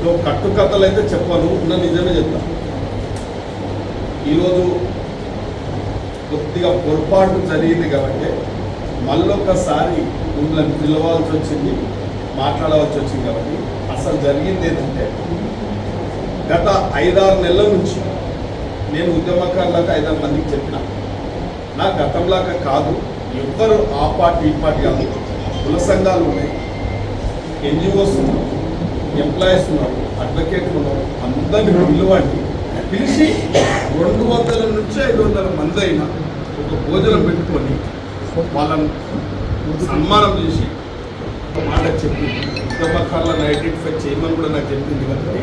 ఏదో కట్టుకథలు అయితే చెప్పాను ఉన్న నిజమే చెప్తా. ఈరోజు కొద్దిగా పొరపాటు జరిగింది కాబట్టి మళ్ళొక్కసారి మిమ్మల్ని పిలవాల్సి వచ్చింది మాట్లాడవలసి వచ్చింది కాబట్టి అసలు జరిగింది ఏంటంటే గత ఐదారు నెలల నుంచి నేను ఉద్యమకారులకు ఐదారు మందికి చెప్పిన. నా గతంలాగా కాదు ఎవ్వరు ఆ పార్టీ ఈ పార్టీ కాదు కుల సంఘాలు ఉన్నాయి ఎన్జిఓస్ ఉన్నాయి. ఎంప్లాయీస్ ఉన్నారు అడ్వకేట్లు ఉన్నారు అందరిని పిలువండి. పిలిచి రెండు వందల నుంచి ఐదు వందల మంది అయినా ఒక భోజనం పెట్టుకొని వాళ్ళని సన్మానం చేసి మాట చెప్పింది ఉద్యమకారులను ఐడెంటిఫై చేయమని కూడా నాకు చెప్పింది కాబట్టి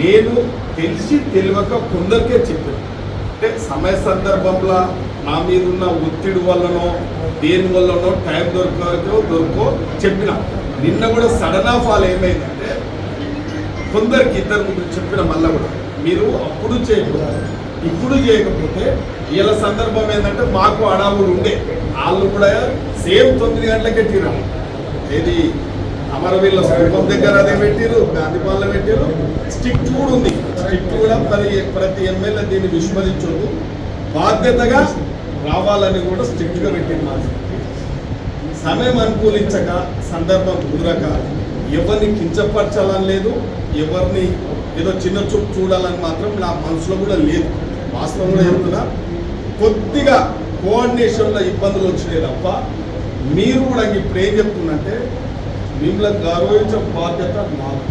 నేను తెలిసి తెలియక కొందరికే చెప్పాను. అంటే సమయ సందర్భంలో నా మీద ఉన్న ఒత్తిడి వల్లనో దేని వల్లనో టైం దొరకదో దొరకో చెప్పిన. నిన్న కూడా సడన్ ఆఫ్ ఆల్ ఏమైందంటే కొందరికి ఇద్దరు ముగ్గురు చెప్పిన మళ్ళా కూడా మీరు అప్పుడు చేయకూడదు. ఇప్పుడు చేయకపోతే వీళ్ళ సందర్భం ఏంటంటే మాకు అడావుడు ఉండే వాళ్ళు కూడా సేమ్ తొమ్మిది గంటలకే తీరాలి ఏది? అమరవీళ్ళ స్వరూపం దగ్గర అదే పెట్టారు గాంధీపాలలో పెట్టారు స్టిక్ కూడా ఉంది. స్టిక్ కూడా ప్రతి ప్రతి ఎమ్మెల్యే దీన్ని విస్మరించొద్దు. బాధ్యతగా రావాలని కూడా స్ట్రిక్ట్గా పెట్టింది మా సమయం అనుకూలించక సందర్భం కుదరక ఎవరిని కించపరచాలని లేదు ఎవరిని ఏదో చిన్న చూపు చూడాలని మాత్రం నా మనసులో కూడా లేదు. వాస్తవం కూడా చెప్తున్నా కొద్దిగా కోఆర్డినేషన్లో ఇబ్బందులు వచ్చినాయి తప్ప మీరు కూడా ఇప్పుడు ఏం చెప్తున్నంటే మిమ్మల్ని గౌరవించే బాధ్యత మాకు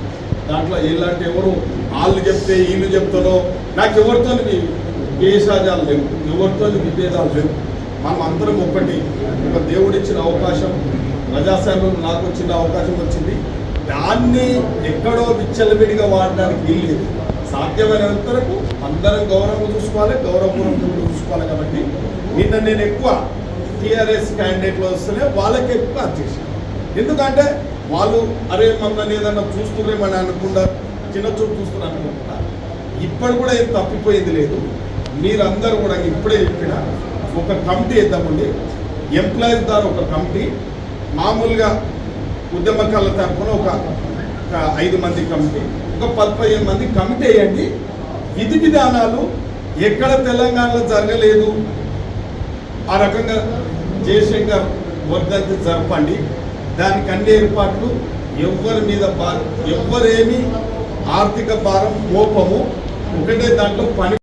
దాంట్లో ఎలాంటి ఎవరు వాళ్ళు చెప్తే వీళ్ళు చెప్తారో నాకు ఎవరితో వేషాజాలు లేవు ఎవరితో విభేదాలు లేవు. మనం అందరం ఒకటి ఒక దేవుడిచ్చిన అవకాశం ప్రజాసేవలు నాకు వచ్చిన అవకాశం వచ్చింది. దాన్ని ఎక్కడో విచ్చలవిడిగా వాడడానికి వీల్లేదు సాధ్యమైనంత వరకు అందరం గౌరవం చూసుకోవాలి గౌరవపూర్వకంగా చూసుకోవాలి కాబట్టి నిన్న నేను ఎక్కువ టీఆర్ఎస్ క్యాండిడేట్లు వస్తేనే వాళ్ళకి ఎక్కువ అధ్యక్షులు ఎందుకంటే వాళ్ళు అరే మమ్మల్ని ఏదన్నా చూస్తున్నామని అనుకుంటా చిన్న చూపు చూస్తున్నారు అనుకుంటా ఇప్పుడు కూడా ఏం తప్పిపోయేది లేదు. మీరందరూ కూడా ఇప్పుడే చెప్పిన ఒక కమిటీ వేద్దామండి. ఎంప్లాయీస్ ద్వారా ఒక కమిటీ. మామూలుగా ఉద్యమకాల తరఫున ఒక ఒక ఐదు మంది కమిటీ. ఒక పదిహేను మంది కమిటీ వేయండి. విధి విధానాలు ఎక్కడ తెలంగాణలో జరగలేదు. ఆ రకంగా జయశంకర్ వర్ధంతి జరపండి. దానికి అన్ని ఏర్పాట్లు ఎవ్వరి మీద భారం ఎవరేమి ఆర్థిక భారం కోపము ఒకటే దాంట్లో పని